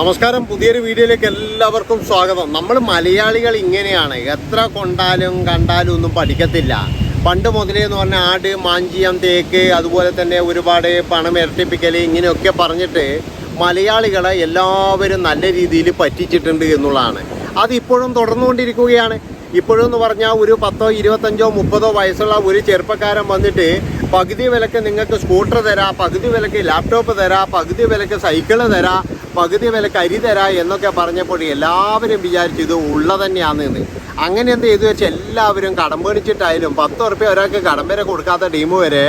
നമസ്കാരം. പുതിയൊരു വീഡിയോയിലേക്ക് എല്ലാവർക്കും സ്വാഗതം. നമ്മൾ മലയാളികൾ ഇങ്ങനെയാണ്. എത്ര കൊണ്ടാലും കണ്ടാലും ഒന്നും പഠിക്കത്തില്ല. പണ്ട് മുതലേ എന്ന് പറഞ്ഞാൽ ആട് മാഞ്ചിയം തേക്ക് അതുപോലെ തന്നെ ഒരുപാട് പണം ഇരട്ടിപ്പിക്കൽ ഇങ്ങനെയൊക്കെ പറഞ്ഞിട്ട് മലയാളികളെ എല്ലാവരും നല്ല രീതിയിൽ പറ്റിച്ചിട്ടുണ്ട് എന്നുള്ളതാണ്. അതിപ്പോഴും തുടർന്നുകൊണ്ടിരിക്കുകയാണ്. ഇപ്പോഴും എന്ന് പറഞ്ഞാൽ ഒരു പത്തോ ഇരുപത്തഞ്ചോ മുപ്പതോ വയസ്സുള്ള ഒരു ചെറുപ്പക്കാരൻ വന്നിട്ട് പകുതി വിലക്ക് നിങ്ങൾക്ക് സ്കൂട്ടർ തരാം പകുതി വിലക്ക് ലാപ്ടോപ്പ് തരാം പകുതി വിലക്ക് സൈക്കിൾ തരാം പകുതി വിലക്ക് അരി തരാം എന്നൊക്കെ പറഞ്ഞപ്പോൾ എല്ലാവരും വിചാരിച്ചു ഇത് ഉള്ള തന്നെയാണെന്ന് അങ്ങനെ എന്ത് ചെയ്തു വെച്ചാൽ എല്ലാവരും കടം മേടിച്ചിട്ടായാലും പത്ത് ഉറുപ്പ്യ ഒരാൾക്ക് കടം വരെ കൊടുക്കാത്ത ടീം വരെ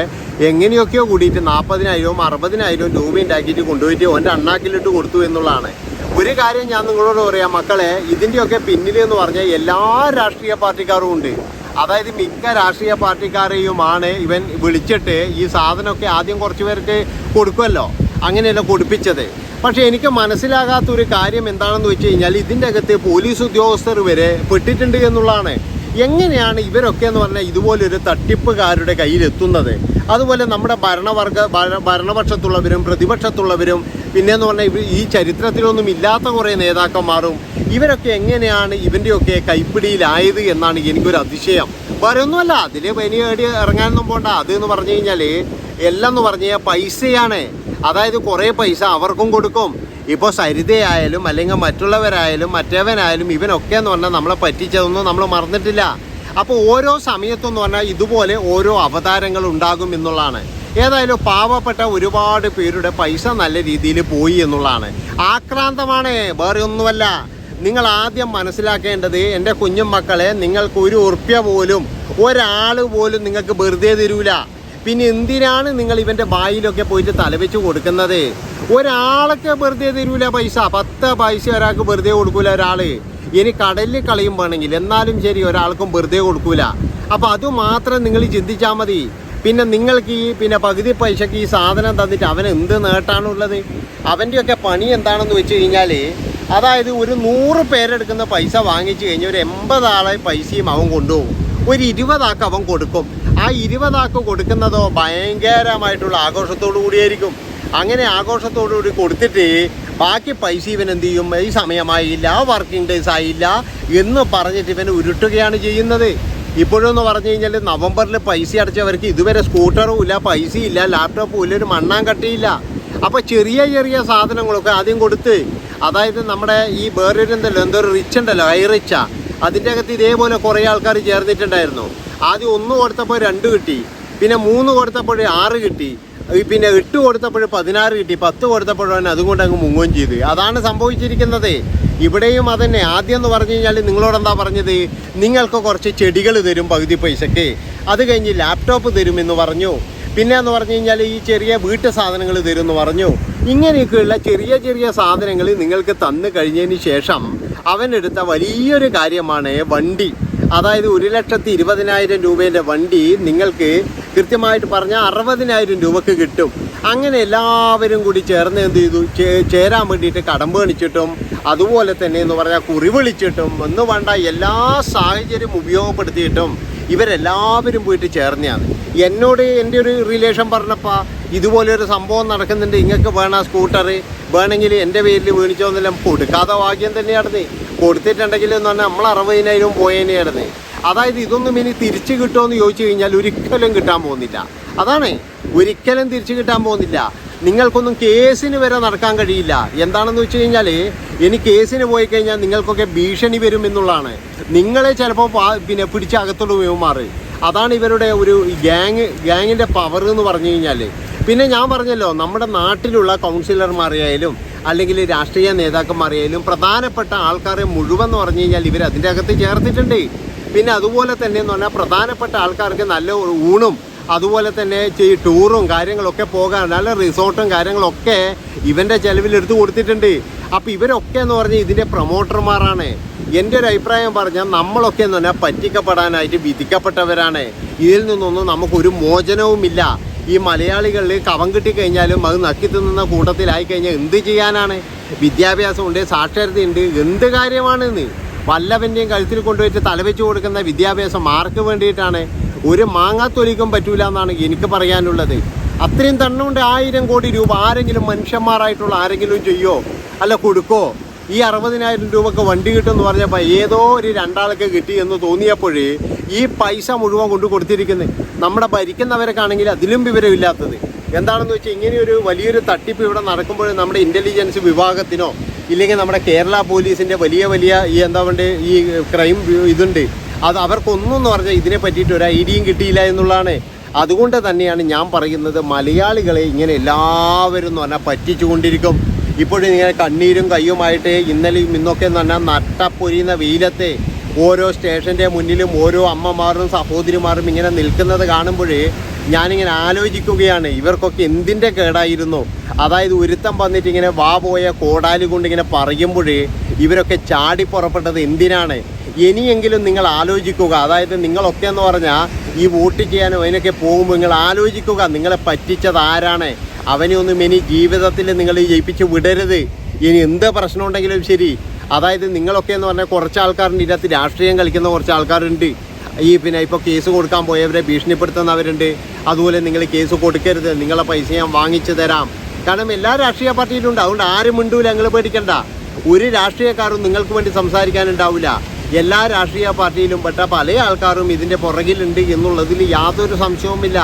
എങ്ങനെയൊക്കെയോ കൂടിയിട്ട് നാൽപ്പതിനായിരവും അറുപതിനായിരവും രൂപ ഉണ്ടാക്കിയിട്ട് കൊണ്ടുപോയിട്ട് ഓന്റെ അണ്ണാക്കിലിട്ട് കൊടുത്തു എന്നുള്ളതാണ്. ഒരു കാര്യം ഞാൻ നിങ്ങളോട് പറയാം മക്കളെ ഇതിന്റെയൊക്കെ പിന്നിൽ എന്ന് പറഞ്ഞാൽ എല്ലാ രാഷ്ട്രീയ പാർട്ടിക്കാരും ഉണ്ട്. അതായത് മിക്ക രാഷ്ട്രീയ പാർട്ടിക്കാരെയുമാണ് ഇവൻ വിളിച്ചിട്ട് ഈ സാധനമൊക്കെ ആദ്യം കുറച്ച് പേർക്ക് കൊടുക്കുമല്ലോ. അങ്ങനെയല്ല കൊടുപ്പിച്ചത്. പക്ഷേ എനിക്ക് മനസ്സിലാകാത്ത ഒരു കാര്യം എന്താണെന്ന് വെച്ച് കഴിഞ്ഞാൽ ഇതിന്റെ അകത്ത് പോലീസ് ഉദ്യോഗസ്ഥർ വരെ പെട്ടിട്ടുണ്ട് എന്നുള്ളതാണ്. എങ്ങനെയാണ് ഇവരൊക്കെ എന്ന് പറഞ്ഞാൽ ഇതുപോലൊരു തട്ടിപ്പുകാരുടെ കയ്യിലെത്തുന്നത്? അതുപോലെ നമ്മുടെ ഭരണവർഗ ഭര- ഭരണപക്ഷത്തുള്ളവരും പ്രതിപക്ഷത്തുള്ളവരും പിന്നെന്ന് പറഞ്ഞാൽ ഈ ചരിത്രത്തിലൊന്നും ഇല്ലാത്ത കുറേ നേതാക്കന്മാരും ഇവരൊക്കെ എങ്ങനെയാണ് ഇവന്റെയൊക്കെ കൈപ്പിടിയിലായത് എന്നാണ് എനിക്കൊരു അതിശയം. വേറെ ഒന്നുമല്ല അതിൽ പനി ഏടി ഇറങ്ങാനൊന്നും പോണ്ട. അത് എന്ന് പറഞ്ഞു കഴിഞ്ഞാൽ എല്ലാം എന്ന് പറഞ്ഞു കഴിഞ്ഞാൽ പൈസയാണ്. അതായത് കുറേ പൈസ അവർക്കും കൊടുക്കും. ഇപ്പോൾ സരിതയായാലും അല്ലെങ്കിൽ മറ്റുള്ളവരായാലും മറ്റേവനായാലും ഇവനൊക്കെ എന്ന് പറഞ്ഞാൽ നമ്മളെ പറ്റിച്ചതൊന്നും നമ്മൾ മറന്നിട്ടില്ല. അപ്പോൾ ഓരോ സമയത്തെന്ന് പറഞ്ഞാൽ ഇതുപോലെ ഓരോ അവതാരങ്ങൾ ഉണ്ടാകും എന്നുള്ളതാണ്. ഏതായാലും പാവപ്പെട്ട ഒരുപാട് പേരുടെ പൈസ നല്ല രീതിയിൽ പോയി എന്നുള്ളതാണ്. ആക്രാന്തമാണ് വേറെ ഒന്നുമല്ല. നിങ്ങൾ ആദ്യം മനസ്സിലാക്കേണ്ടത് എന്റെ കുഞ്ഞു മക്കളെ നിങ്ങൾക്ക് ഒരു ഉറുപ്പ്യ പോലും ഒരാൾ പോലും നിങ്ങൾക്ക് വെറുതെ തരൂല. പിന്നെ എന്തിനാണ് നിങ്ങൾ ഇവന്റെ ബായിലൊക്കെ പോയിട്ട് തലവെച്ച് കൊടുക്കുന്നത്? ഒരാളൊക്കെ വെറുതെ തരൂല പൈസ. പത്ത് പൈസ ഒരാൾക്ക് വെറുതെ കൊടുക്കൂല ഒരാൾ. ഇനി കടലിൽ കളയും വേണമെങ്കിൽ എന്നാലും ശരി ഒരാൾക്കും വെറുതെ കൊടുക്കൂല. അപ്പോൾ അതുമാത്രം നിങ്ങൾ ചിന്തിച്ചാൽ മതി. പിന്നെ നിങ്ങൾക്ക് ഈ പിന്നെ പകുതി പൈസക്ക് ഈ സാധനം തന്നിട്ട് അവൻ എന്ത് നേട്ടാണുള്ളത്? അവന്റെയൊക്കെ പണി എന്താണെന്ന് വെച്ച് കഴിഞ്ഞാൽ അതായത് ഒരു നൂറ് പേരെടുക്കുന്ന പൈസ വാങ്ങിച്ചു കഴിഞ്ഞാൽ ഒരു എൺപതാളെ പൈസയും അവൻ കൊണ്ടുപോകും. ഒരു ഇരുപതാക്ക് അവൻ കൊടുക്കും. ആ ഇരുപതാക്ക് കൊടുക്കുന്നതോ ഭയങ്കരമായിട്ടുള്ള ആഘോഷത്തോടു കൂടിയായിരിക്കും. അങ്ങനെ ആഘോഷത്തോടു കൂടി കൊടുത്തിട്ട് ബാക്കി പൈസ ഇവൻ എന്ത് ചെയ്യും? ഈ സമയമായില്ല വർക്കിംഗ് ഡേയ്സ് ആയില്ല എന്ന് പറഞ്ഞിട്ട് ഇവൻ ഉരുട്ടുകയാണ് ചെയ്യുന്നത്. ഇപ്പോഴെന്ന് പറഞ്ഞു കഴിഞ്ഞാൽ നവംബറിൽ പൈസ അടച്ചവർക്ക് ഇതുവരെ സ്കൂട്ടറും ഇല്ല പൈസയും ഇല്ല ലാപ്ടോപ്പും ഇല്ല ഒരു മണ്ണാൻ കട്ടിയില്ല അപ്പോൾ ചെറിയ ചെറിയ സാധനങ്ങളൊക്കെ ആദ്യം കൊടുത്ത് അതായത് നമ്മുടെ ഈ വേറൊരു എന്തല്ലോ എന്തോ ഒരു റിച്ച് ഉണ്ടല്ലോ ഹൈ അതിന്റെ അകത്ത് ഇതേപോലെ കുറേ ആൾക്കാർ ചേർന്നിട്ടുണ്ടായിരുന്നു. ആദ്യം ഒന്ന് കൊടുത്തപ്പോൾ രണ്ട് കിട്ടി പിന്നെ മൂന്ന് കൊടുത്തപ്പോൾ ആറ് കിട്ടി പിന്നെ എട്ട് കൊടുത്തപ്പോൾ പതിനാറ് കിട്ടി പത്ത് കൊടുത്തപ്പോഴാണ് അതും കൊണ്ട് അങ്ങ് മുങ്ങുകയും ചെയ്ത്. അതാണ് സംഭവിച്ചിരിക്കുന്നത്. ഇവിടെയും അതന്നെ. ആദ്യം എന്ന് പറഞ്ഞു കഴിഞ്ഞാൽ നിങ്ങളോട് എന്താ പറഞ്ഞത്? നിങ്ങൾക്ക് കുറച്ച് ചെടികൾ തരും പകുതി പൈസക്ക്. അത് കഴിഞ്ഞ് ലാപ്ടോപ്പ് തരുമെന്ന് പറഞ്ഞു. പിന്നെ എന്ന് പറഞ്ഞു കഴിഞ്ഞാൽ ഈ ചെറിയ വീട്ടു സാധനങ്ങൾ എന്ന് പറഞ്ഞു. ഇങ്ങനെയൊക്കെയുള്ള ചെറിയ ചെറിയ സാധനങ്ങൾ നിങ്ങൾക്ക് തന്നു കഴിഞ്ഞതിന് ശേഷം അവനെടുത്ത വലിയൊരു കാര്യമാണ് വണ്ടി. അതായത് ഒരു ലക്ഷത്തി ഇരുപതിനായിരം രൂപേന്റെ വണ്ടി നിങ്ങൾക്ക് കൃത്യമായിട്ട് പറഞ്ഞാൽ അറുപതിനായിരം രൂപക്ക് കിട്ടും. അങ്ങനെ എല്ലാവരും കൂടി ചേർന്ന് എന്ത് ചെയ്തു? ചേരാൻ വേണ്ടിയിട്ട് കടം മേടിച്ചിട്ടും അതുപോലെ തന്നെ എന്ന് പറഞ്ഞാൽ കുറി വിളിച്ചിട്ടും ഒന്നും വേണ്ട എല്ലാ സാഹചര്യം ഉപയോഗപ്പെടുത്തിയിട്ടും ഇവരെല്ലാവരും പോയിട്ട് ചേർന്നെയാണ് എന്നോട് എന്റെ ഒരു റിലേഷൻ പറഞ്ഞപ്പോൾ ഇതുപോലൊരു സംഭവം നടക്കുന്നുണ്ട് ഇങ്ങക്ക് വേണ സ്കൂട്ടർ വേണമെങ്കിൽ എന്റെ പേരിൽ വീണിച്ചോന്നെല്ലാം കൊടുക്കാതെ ഭാഗ്യം തന്നെയായിരുന്നു കൊടുത്തിട്ടുണ്ടെങ്കിൽ എന്ന് പറഞ്ഞാൽ നമ്മൾ അറുപതിനായിരം പോയതിനായിരുന്നു അതായത് ഇതൊന്നും ഇനി തിരിച്ചു കിട്ടുമോ എന്ന് ചോദിച്ചു കഴിഞ്ഞാൽ ഒരിക്കലും കിട്ടാൻ പോകുന്നില്ല. അതാണ്. ഒരിക്കലും തിരിച്ചു കിട്ടാൻ പോകുന്നില്ല. നിങ്ങൾക്കൊന്നും കേസിന് വരെ നടക്കാൻ കഴിയില്ല. എന്താണെന്ന് വെച്ച് കഴിഞ്ഞാൽ ഇനി കേസിന് പോയി കഴിഞ്ഞാൽ നിങ്ങൾക്കൊക്കെ ഭീഷണി വരും എന്നുള്ളതാണ്. നിങ്ങളെ ചിലപ്പോൾ പിന്നെ പിടിച്ച് വീമാറ് അതാണ് ഇവരുടെ ഒരു ഗ്യാങ് ഗ്യാങ്ങിന്റെ പവർ എന്ന് പറഞ്ഞു കഴിഞ്ഞാൽ പിന്നെ ഞാൻ പറഞ്ഞല്ലോ നമ്മുടെ നാട്ടിലുള്ള കൗൺസിലർമാരെയായാലും അല്ലെങ്കിൽ രാഷ്ട്രീയ നേതാക്കന്മാരെയായാലും പ്രധാനപ്പെട്ട ആൾക്കാരെ മുഴുവൻ എന്ന് പറഞ്ഞു കഴിഞ്ഞാൽ ഇവർ അതിന്റെ അകത്ത് ചേർത്തിട്ടുണ്ട്. പിന്നെ അതുപോലെ തന്നെ എന്ന് പറഞ്ഞാൽ പ്രധാനപ്പെട്ട ആൾക്കാർക്ക് നല്ല ഊണും അതുപോലെ തന്നെ ഈ ടൂറും കാര്യങ്ങളൊക്കെ പോകാൻ നല്ല റിസോർട്ടും കാര്യങ്ങളൊക്കെ ഇവന്റെ ചെലവിൽ എടുത്തു കൊടുത്തിട്ടുണ്ട്. അപ്പോൾ ഇവരൊക്കെ എന്ന് പറഞ്ഞാൽ ഇതിന്റെ പ്രൊമോട്ടർമാരാണ്. എന്റെ ഒരു അഭിപ്രായം പറഞ്ഞാൽ നമ്മളൊക്കെ എന്ന് പറഞ്ഞാൽ പറ്റിക്കപ്പെടാനായിട്ട് വിധിക്കപ്പെട്ടവരാണ്. ഇതിൽ നിന്നൊന്നും നമുക്കൊരു മോചനവുമില്ല. ഈ മലയാളികളിൽ കവം കിട്ടിക്കഴിഞ്ഞാലും അത് നക്കി തിന്നുന്ന കൂട്ടത്തിലായി കഴിഞ്ഞാൽ എന്ത് ചെയ്യാനാണ്? വിദ്യാഭ്യാസമുണ്ട് സാക്ഷരതയുണ്ട് എന്ത് കാര്യമാണെന്ന് വല്ലവന്റെയും കഴുത്തിൽ കൊണ്ടുപോയിട്ട് തലവെച്ച് കൊടുക്കുന്ന വിദ്യാഭ്യാസം ആർക്ക് വേണ്ടിയിട്ടാണ്? ഒരു മാങ്ങാത്തൊലിക്കും പറ്റൂല എന്നാണ് എനിക്ക് പറയാനുള്ളത്. അത്രയും തണ്ണുകൊണ്ട് ആയിരം കോടി രൂപ. ആരെങ്കിലും മനുഷ്യന്മാരായിട്ടുള്ള ആരെങ്കിലും ചെയ്യോ? അല്ല കൊടുക്കോ? ഈ അറുപതിനായിരം രൂപക്ക് വണ്ടി കിട്ടുമെന്ന് പറഞ്ഞപ്പോൾ ഏതോ ഒരു രണ്ടാൾക്ക് കിട്ടി എന്ന് തോന്നിയപ്പോഴേ ഈ പൈസ മുഴുവൻ കൊണ്ട് കൊടുത്തിരിക്കുന്നത് നമ്മുടെ ഭരിക്കുന്നവർക്കാണെങ്കിൽ അതിലും വിവരമില്ലാത്തത്. എന്താണെന്ന് വെച്ചാൽ ഇങ്ങനെയൊരു വലിയൊരു തട്ടിപ്പ് ഇവിടെ നടക്കുമ്പോൾ നമ്മുടെ ഇന്റലിജൻസ് വിഭാഗത്തിനോ ഇല്ലെങ്കിൽ നമ്മുടെ കേരള പോലീസിന്റെ വലിയ വലിയ ഈ എന്താ പറയുക ഈ ക്രൈം ഇതുണ്ട്. അത് അവർക്കൊന്നും എന്ന് പറഞ്ഞാൽ ഇതിനെ പറ്റിയിട്ട് ഒരു ഐഡിയയും കിട്ടിയില്ല എന്നുള്ളതാണ്. അതുകൊണ്ട് തന്നെയാണ് ഞാൻ പറയുന്നത് മലയാളികളെ ഇങ്ങനെ എല്ലാവരും എന്ന് പറഞ്ഞാൽ പറ്റിച്ചുകൊണ്ടിരിക്കും. ഇപ്പോഴും ഇങ്ങനെ കണ്ണീരും കയ്യുമായിട്ട് ഇന്നലെയും ഇന്നൊക്കെ എന്ന് പറഞ്ഞാൽ നട്ടപ്പൊരിയുന്ന വെയിലത്തെ ഓരോ സ്റ്റേഷന്റെ മുന്നിലും ഓരോ അമ്മമാരും സഹോദരിമാരും ഇങ്ങനെ നിൽക്കുന്നത് കാണുമ്പോഴേ ഞാനിങ്ങനെ ആലോചിക്കുകയാണ് ഇവർക്കൊക്കെ എന്തിന്റെ കേടായിരുന്നു? അതായത് ഒരുത്തം വന്നിട്ട് ഇങ്ങനെ വാ പോയ കോടാലി കൊണ്ട് ഇങ്ങനെ പറയുമ്പോഴേ ഇവരൊക്കെ ചാടി പുറപ്പെട്ടത് എന്തിനാണ്? ഇനിയെങ്കിലും നിങ്ങൾ ആലോചിക്കുക. അതായത് നിങ്ങളൊക്കെ എന്ന് പറഞ്ഞാൽ ഈ വോട്ട് ചെയ്യാനോ അതിനൊക്കെ പോകുമ്പോൾ നിങ്ങൾ ആലോചിക്കുക. നിങ്ങളെ പറ്റിച്ചത് ആരാണ്? അവനെയൊന്നും ഇനി ജീവിതത്തിൽ നിങ്ങൾ ജയിപ്പിച്ച് വിടരുത്. ഇനി എന്ത് പ്രശ്നം ഉണ്ടെങ്കിലും ശരി. അതായത് നിങ്ങളൊക്കെ എന്ന് പറഞ്ഞാൽ കുറച്ച് ആൾക്കാരുണ്ട്. ഇതിനകത്ത് രാഷ്ട്രീയം കളിക്കുന്ന കുറച്ച് ആൾക്കാരുണ്ട്. ഈ പിന്നെ ഇപ്പോൾ കേസ് കൊടുക്കാൻ പോയവരെ ഭീഷണിപ്പെടുത്തുന്നവരുണ്ട് അതുപോലെ നിങ്ങൾ കേസ് കൊടുക്കരുത്. നിങ്ങളെ പൈസ ഞാൻ വാങ്ങിച്ചു തരാം. കാരണം എല്ലാ രാഷ്ട്രീയ പാർട്ടിയിലും ഉണ്ട്. അതുകൊണ്ട് ആരും മിണ്ടൂല. നിങ്ങൾ പേടിക്കണ്ട. ഒരു രാഷ്ട്രീയക്കാരും നിങ്ങൾക്ക് വേണ്ടി സംസാരിക്കാനുണ്ടാവില്ല. എല്ലാ രാഷ്ട്രീയ പാർട്ടിയിലും പെട്ട പല ആൾക്കാരും ഇതിന്റെ പുറകിലുണ്ട് എന്നുള്ളതിൽ യാതൊരു സംശയവുമില്ല.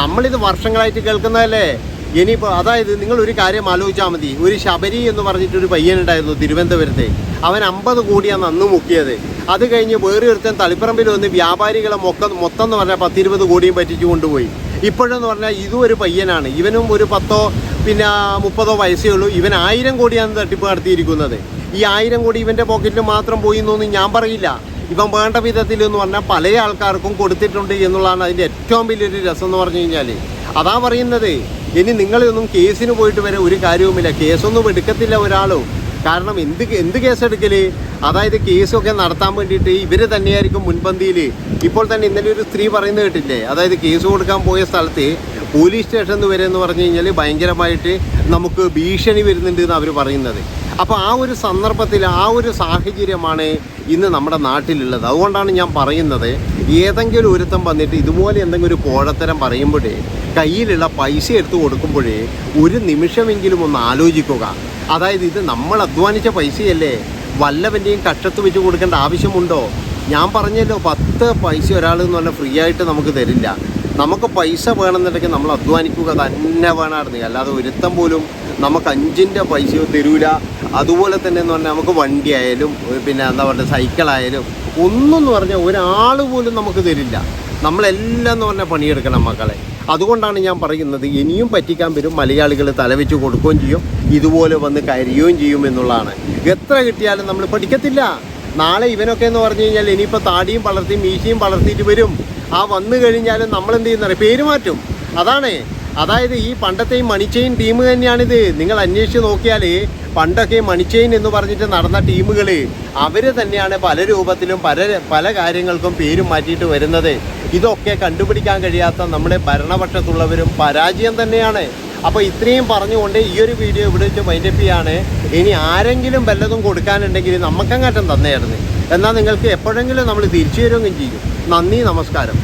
നമ്മളിത് വർഷങ്ങളായിട്ട് കേൾക്കുന്നതല്ലേ? ഇനിയിപ്പോൾ അതായത് നിങ്ങൾ ഒരു കാര്യം ആലോചിച്ചാൽ മതി. ഒരു ശബരി എന്ന് പറഞ്ഞിട്ടൊരു പയ്യനുണ്ടായിരുന്നു തിരുവനന്തപുരത്തെ. അവൻ അമ്പത് കോടിയാണ് അന്ന് മുക്കിയത്. അത് കഴിഞ്ഞ് വേറെ ഒരുത്തൻ തളിപ്പറമ്പിൽ വന്ന് വ്യാപാരികളെ മൊക്കം മൊത്തം എന്ന് പറഞ്ഞാൽ പത്തിരുപത് കോടിയും പറ്റിച്ചു കൊണ്ടുപോയി. ഇപ്പോഴെന്ന് പറഞ്ഞാൽ ഇതും ഒരു പയ്യനാണ്. ഇവനും ഒരു പത്തോ പിന്നെ മുപ്പതോ വയസ്സേ ഉള്ളൂ. ഇവൻ ആയിരം കോടിയാണ് തട്ടിപ്പ് നടത്തിയിരിക്കുന്നത്. ഈ ആയിരം കോടി ഇവന്റെ പോക്കറ്റിൽ മാത്രം പോയി എന്നൊന്നും ഞാൻ പറയില്ല. ഇവൻ വേണ്ട വിധത്തിൽ എന്ന് പറഞ്ഞാൽ പല ആൾക്കാർക്കും കൊടുത്തിട്ടുണ്ട് എന്നുള്ളതാണ് അതിന്റെ ഏറ്റവും വലിയൊരു രസം എന്ന് പറഞ്ഞു കഴിഞ്ഞാൽ അതാ പറയുന്നത്. ഇനി നിങ്ങളൊന്നും കേസിന് പോയിട്ട് വരെ ഒരു കാര്യവുമില്ല. കേസൊന്നും എടുക്കത്തില്ല ഒരാളും. കാരണം എന്ത് എന്ത് കേസ് എടുക്കൽ അതായത് കേസൊക്കെ നടത്താൻ വേണ്ടിയിട്ട് ഇവർ തന്നെയായിരിക്കും മുൻപന്തിയിൽ ഇപ്പോൾ തന്നെ ഇന്നലെ ഒരു സ്ത്രീ പറയുന്നത് കേട്ടില്ലേ? അതായത് കേസ് കൊടുക്കാൻ പോയ സ്ഥലത്ത് പോലീസ് സ്റ്റേഷനിൽ വരെ എന്ന് പറഞ്ഞു കഴിഞ്ഞാൽ ഭയങ്കരമായിട്ട് നമുക്ക് ഭീഷണി വരുന്നുണ്ട് എന്ന് അവർ പറയുന്നത്. അപ്പോൾ ആ ഒരു സന്ദർഭത്തിൽ ആ ഒരു സാഹചര്യമാണ് ഇന്ന് നമ്മുടെ നാട്ടിലുള്ളത്. അതുകൊണ്ടാണ് ഞാൻ പറയുന്നത് ഏതെങ്കിലും ഒരുത്തം വന്നിട്ട് ഇതുപോലെ എന്തെങ്കിലും ഒരു കോഴത്തരം പറയുമ്പോഴേ കയ്യിലുള്ള പൈസ എടുത്തു കൊടുക്കുമ്പോഴേ ഒരു നിമിഷമെങ്കിലും ഒന്ന് ആലോചിക്കുക. അതായത് ഇത് നമ്മൾ അധ്വാനിച്ച പൈസയല്ലേ? വല്ലവന്റെയും കക്ഷത്ത് വെച്ച് കൊടുക്കേണ്ട ആവശ്യമുണ്ടോ? ഞാൻ പറഞ്ഞല്ലോ പത്ത് പൈസ ഒരാൾ എന്ന് പറഞ്ഞാൽ ഫ്രീ ആയിട്ട് നമുക്ക് തരില്ല. നമുക്ക് പൈസ വേണമെന്നുണ്ടെങ്കിൽ നമ്മൾ അധ്വാനിക്കുക തന്നെ വേണമായിരുന്നു. അല്ലാതെ ഒരുത്തം പോലും നമുക്ക് അഞ്ചിന്റെ പൈസയോ തരൂല. അതുപോലെ തന്നെ എന്ന് പറഞ്ഞാൽ നമുക്ക് വണ്ടി ആയാലും പിന്നെ എന്താ പറയുക സൈക്കിളായാലും ഒന്നും എന്ന് പറഞ്ഞാൽ ഒരാൾ പോലും നമുക്ക് തരില്ല. നമ്മളെല്ലാം എന്ന് പറഞ്ഞാൽ പണിയെടുക്കണം മക്കളെ. അതുകൊണ്ടാണ് ഞാൻ പറയുന്നത് ഇനിയും പറ്റിക്കാൻ വരും മലയാളികൾ തലവെച്ച് കൊടുക്കുകയും ചെയ്യും ഇതുപോലെ വന്ന് കരയുകയും ചെയ്യും എന്നുള്ളതാണ്. എത്ര കിട്ടിയാലും നമ്മൾ പഠിക്കത്തില്ല. നാളെ ഇവനൊക്കെ എന്ന് പറഞ്ഞു കഴിഞ്ഞാൽ ഇനിയിപ്പോൾ താടിയും വളർത്തി മീശയും വളർത്തിയിട്ട് വരും. ആ വന്നു കഴിഞ്ഞാലും നമ്മൾ എന്ത് ചെയ്യുന്നറിയാം? പേര് മാറ്റും. അതാണ്. അതായത് ഈ പണ്ടത്തെ ഈ മണിച്ചെയിൻ ടീം തന്നെയാണിത്. നിങ്ങൾ അന്വേഷിച്ച് നോക്കിയാൽ പണ്ടൊക്കെ മണിച്ചെയിൻ എന്ന് പറഞ്ഞിട്ട് നടന്ന ടീമുകൾ അവർ തന്നെയാണ് പല രൂപത്തിലും പല പല കാര്യങ്ങൾക്കും പേരും മാറ്റിയിട്ട് വരുന്നത്. ഇതൊക്കെ കണ്ടുപിടിക്കാൻ കഴിയാത്ത നമ്മുടെ ഭരണപക്ഷത്തുള്ളവരും പരാജയം തന്നെയാണ്. അപ്പോൾ ഇത്രയും പറഞ്ഞുകൊണ്ട് ഈ ഒരു വീഡിയോ ഇവിടെ വെച്ച് വൈൻഡപ്പ് ചെയ്യാണ്. ഇനി ആരെങ്കിലും വല്ലതും കൊടുക്കാനുണ്ടെങ്കിൽ നമുക്കങ്ങാറ്റം തന്നെയായിരുന്നു. എന്നാൽ നിങ്ങൾക്ക് എപ്പോഴെങ്കിലും നമ്മൾ തിരിച്ചു തരുകയും ചെയ്യും. നന്ദി നമസ്കാരം.